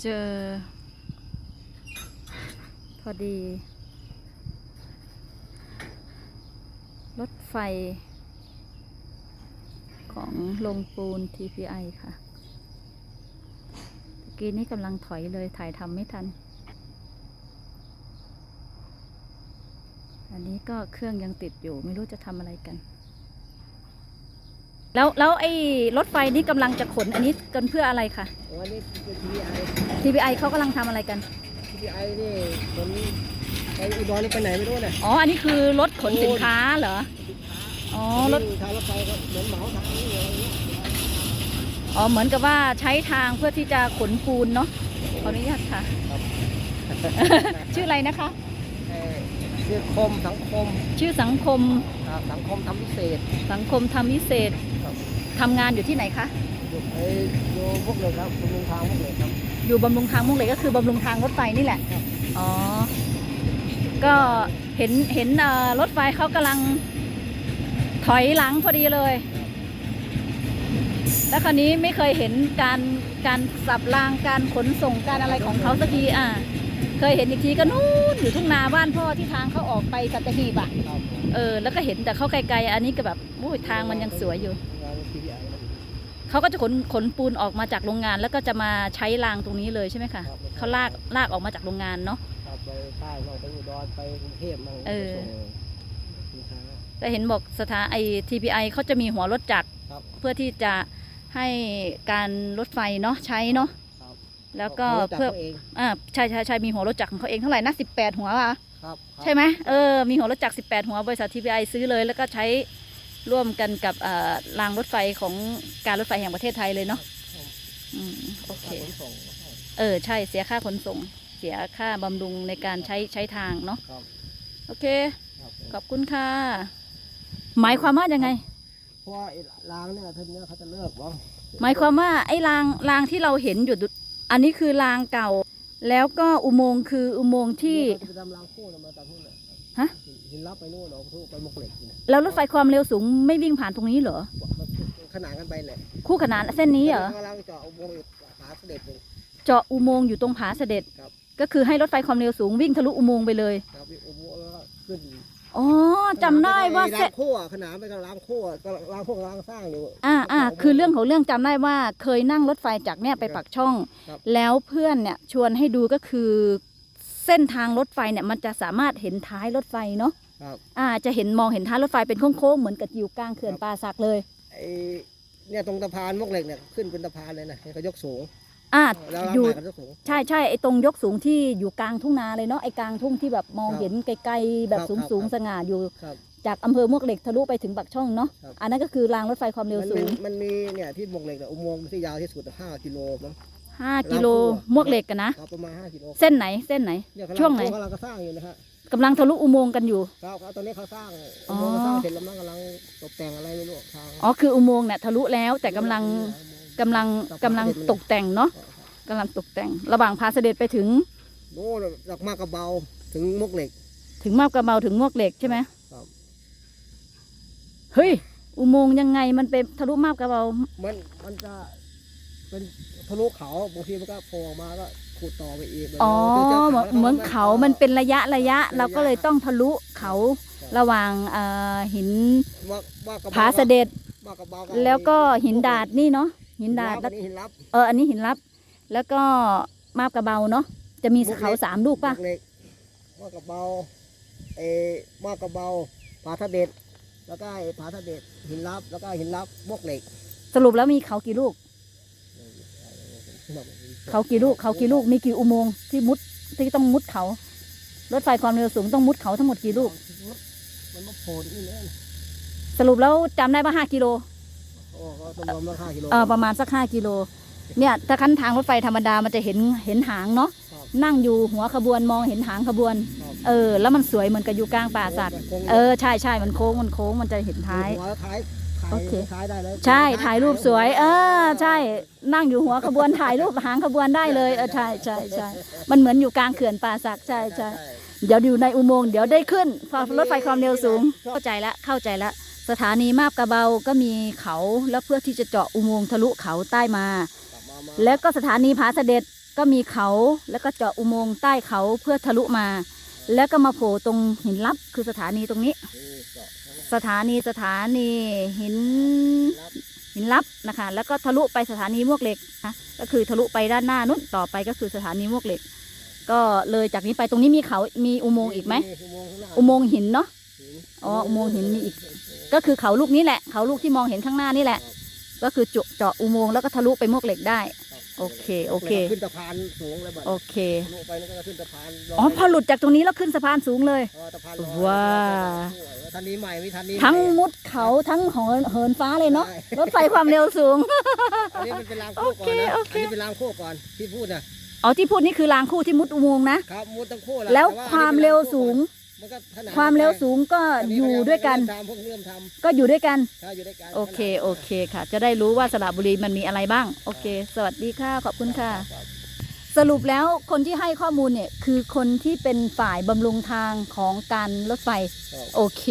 เจอ พอดี รถไฟ ของลงปูน TPI ค่ะตะกี้นี้กำลังถอยเลยถ่ายทำไม่ทัน อันนี้ก็เครื่องยังติดอยู่ไม่รู้จะทำอะไรกัน แล้วแล้วไอ้รถไฟนี่กำลังจะขนอันนี้กันเพื่ออะไรคะวันนี้เป็น TPI TPI เขากำลังทำอะไรกัน TPI นี่คนไปอุดรนี่ไปไหนไม่รู้น่ะ อ๋ออันนี้คือรถขนสินค้าเหรออ๋อรถ วิ่งทางรถไฟก็เหมือนเหมาทางนี้อะไรอย่างเงี้ยอ๋อเหมือนกับว่าใช้ทางเพื่อที่จะขนปูนเนาะขออนุญาตค่ะ ชื่ออะไรนะคะ เอ่อชื่อคมสังคมชื่อสังคมอ่า สังคมทำพิเศษสังคมทำวิเศษครับทำงานอยู่ที่ไหนคะ อยู่ไอ้อยู่พวกเลยครับคุณลุงทางพวกเลยครับ อยู่บำรุงทางมุ่งเหล็กก็คือบำรุงทางรถไฟนี่แหละ ครับ อ๋อ ก็เห็นเห็นเอ่อรถไฟเขากำลังถอยหลังพอดีเลย แล้วคราวนี้ไม่เคยเห็นการการสับรางการขนส่งการอะไรของเขาสักทีอะ เคยเห็นอีกทีก็นู่นอยู่ทุ่งนาบ้านพ่อที่ทางเขาออกไปสัตหีบอะครับเออ แล้วก็เห็นแต่เขาไกลๆอันนี้ก็แบบอุ้ยทางมันยังสวยอยู่งาน TPI มันเขาก็จะขนขนปูนออกมาจากโรงงาน แล้วก็จะมาใช้รางตรงนี้เลยใช่ไหมคะครับเขาลากลากออกมาจากโรงงานเนาะครับไปใต้บ้างไปอุดรไปกรุงเทพบ้างเออไปส่งสินค้าแต่เห็นบอกสถานไอ TPI เขาจะมีหัวรถจักรครับเพื่อที่จะให้การรถไฟเนาะใช้เนาะครับ แล้วก็ขาจัดเพื่อขาเองอ่าใช่ใช่ใช่มีหัวรถจักรของเขาเองเท่าไหร่นะสิบแปดหัววะครับใช่ไหมเออมีหัวรถจักรสิบแปดหัวบริษัท TPI ซื้อเลย แล้วก็ใช้ร่วมกันกับเอ่อรางรถไฟของการรถไฟแห่งประเทศไทยเลยเนาะอืมโอเคขนส่งเออใช่เสียค่าขนส่ง เสียค่าบำรุงในการใช้ใช้ทางเนาะครับโอเคครับขอบคุณค่ะ หมายความว่ายังไงเพราะว่าไอ้รางเนี่ยทีเนี้ยเขาจะเลิกบ้างหมายความว่าไอ้รางรางที่เราเห็นอยู่ดุ อันนี้คือรางเก่า แล้วก็อุโมงค์คืออุโมงค์ที่เขาจะไปดำรางคู่น่ะมาจากนู่นน่ะฮะหินรับไปนู่นเอาทุกไปมกเหล็กนี่นะแล้วรถไฟความเร็วสูงไม่วิ่งผ่านตรงนี้เหรอขนานกันไปแหละคู่ขนานเส้นนี้เหรอกำลังเจาะอุโมงค์อยู่ผาเสด็จเลยเจาะอุโมงค์อยู่ตรงผาเสด็จครับก็คือให้รถไฟความเร็วสูงวิ่งทะลุอุโมงค์ไปเลย อ๋อจำได้ว่าราเส้นงคู่อะขนานไปกับรางคู่อะก็รางคู่กับรางสร้างอยู่ อ่าอ่าคือเรื่องของเรื่องจำได้ว่าเคยนั่งรถไฟจากเนี่ยไปปักช่อง ครับ แล้วเพื่อนเนี่ยชวนให้ดูก็คือ เส้นทางรถไฟเนี่ยมันจะสามารถเห็นท้ายรถไฟเนาะครับอ่าจะเห็นมองเห็นท้ายรถไฟเป็นโค้งๆเหมือนกับอยู่กลางเขื่อนป่าสักเลย ไอ้เนี่ยตรงสะพานมกเหล็กเนี่ยขึ้นเป็นสะพานเลยนะให้เขายกสูง อ่าแล้วรางอยู่ใหม่เขายกสูงใช่ใช่ไอ้ตรงยกสูงที่อยู่กลางทุ่งนาเลยเนาะไอ้กลางทุ่งที่แบบมองครับเห็นไกลๆแบบครับสูงครับสูงครับสง่าอยู่ ครับจากอำเภอมวกเหล็กทะลุไปถึงปักช่องเนาะครับ อันนั้นก็คือรางรถไฟความเร็วมันสูมีง มันมีเนี่ยที่มกเหล็กเนี่ยอุโมงค์ที่ยาวที่สุดห้ากิโลมั้ง 5 กิโลรางคู่อะมวกเหล็กกันนะ ครับประมาณห้ากิโลเส้นไหนเส้นไหน เนี่ยกำลัช่วงไหน กำลังก็สร้างอยู่นะฮะกำลังทะลุอุโมงค์กันอยู่ ครับครับตอนนี้เขาสร้างอ๋อุอโมงค์เขาสร้างเสร็จแล้วมั้งกำลังตกแต่งอะไรไม่รู้ทางอ๋อคืออุโมงค์เนี่ยทะลุแล้วแต่กำลัง กำลังกำลังตกแต่งเนาะกำลังตกแต่ง ระหว่างพาเสด็จไปถึงโน่นจากมากกระเบาถึงมกเหล็ก ถึงมาบกระเบาถึงมวกเหล็กใช่ไหมครับเฮ้ยอุโมงค์ยังไงมันเป็นทะลุมาบกระเบามันมันจะเป็นทะลุเขาบางทีมันก็โผล่ออกมาก็ขุดต่อไปอีกอ๋อดี๋ยวจเหมือนเหมือนเขามันเป็นระยะระยะระยะเราก็เลยต้องทะลุเขาระหว่างเอ่อหินว่าว่ากระบผาเสด็จว่ากระเบาแล้วก็หินดาดนี่เนาะ หินดาดแล้แล้ววหินลับเอออันนี้หินลับ แล้วก็มาบกระเบาเนาะจะมีเขาสามลูกป่ะมกเหล็กว่ากระเบาเออว่ากระเบาผาเสด็จแล้วก็ไอ้ผาเสด็จหินลับ แล้วก็หินลับมกเหล็ก สรุปแล้วมีเขากี่ลูก เขากี่ลูกเขากี่ลูกมีกี่อุโมงค์ที่มุดที่ต้องมุดเขา รถไฟความเร็วสูงต้องมุดเขาทั้งหมดกี่ลูกมันมาโผล่นี่เนี่ยสรุปแล้วจำได้ว่าห้ากิโลโอ้ก็ รวมราคากิโล เออประมาณสักห้ากิโล เนี่ยถ้าขั้นทางรถไฟธรรมดามันจะเห็นเห็นหางเนาะครับนั่งอยู่หัวขบวนมองเห็นหางขบวน ครับเออ แล้วมันสวยเหมือนกับอยู่กลางป่าสักโค้งเออใช่ใช่มันโค้งมันโค้งมันจะเห็นท้าย หัวท้ายถ่ายโอเค ท้ายได้เลยใช่ถ่ายรูปสวย เออ ใช่ นั่งอยู่หัวขบวนถ่ายรูปหางขบวนได้เลยเออใช่ใช่ใช่มันเหมือนอยู่กลางเขื่อนป่าสักใช่ใช่ เดี๋ยวอยู่ในอุโมงค์เดี๋ยวได้ขึ้นรถไฟความเร็วสูง เข้าใจละเข้าใจละ สถานีมาบกระเบาก็มีเขาแล้วเพื่อที่จะเจาะอุโมงค์ทะลุเขาใต้มากลับมามา แล้วก็สถานีผาเสด็จก็มีเขาแล้วก็เจาะอุโมงค์ใต้เขาเพื่อทะลุมา แล้วก็มาโผล่ตรงหินลับคือสถานีตรงนี้นี่เจาะทั้งสถานีสถานีหินรับหินลับนะคะ แล้วก็ทะลุไปสถานีมวกเหล็กนะก็คือทะลุไปด้านหน้านู้นต่อไปก็คือสถานีมวกเหล็ก ก็เลยจากนี้ไปตรงนี้มีเขามีอุโมงค์อีกไหมอุโมงค์ข้างหน้าอุโมงค์หินเนาะหิน อ๋ออุโมงค์หินมีอีก ก็คือเขาลูกนี้แหละ เขาลูกที่มองเห็นข้างหน้านี่แหละ ก็คือเจาะเจาะอุโมงค์แล้วก็ทะลุไปมวกเหล็กได้ครับโอเคโอเคแล้วก็ขึ้นสะพานสูงเลยบัดโอเค ลงไปแล้วก็ขึ้นสะพานลยอ๋อพอหลุดจากตรงนี้แล้วขึ้นสะพานสูงเลยอ๋อสะพานลอยว้า ทันนี้ใหม่มีทันนี้ทั้งใหม่มุดเขาทั้งเหินเหินฟ้าเลยเนาะใช่รถไฟความเร็วสูง อันนี้มันเป็นรางโคกก่อนโอเคนะโอเค อันนี้เป็นรางโคกก่อนที่พูดนะอ๋อที่พูดนี่คือรางคู่ที่มุดอุโมงค์นะ ครับมุดทั้งคู่แล้วต่ความเร็วสูง มันก็ขนนความเร็วสูงก็อันนี้อยู่ด้วยกันเริ่มทำพวกเริ่มทก็อยู่ด้วยกันำถ้าอยู่ด้วยกันโอเค โอเคค่ะ จะได้รู้ว่าสระบุรีมันมีอะไรบ้าง โอเค สวัสดีค่ะ ขอบคุณค่ะ รับสรุปแล้วคนที่ให้ข้อมูลเนี่ย คือคนที่เป็นฝ่ายบำรุงทางของการรถไฟ ครับ โอเค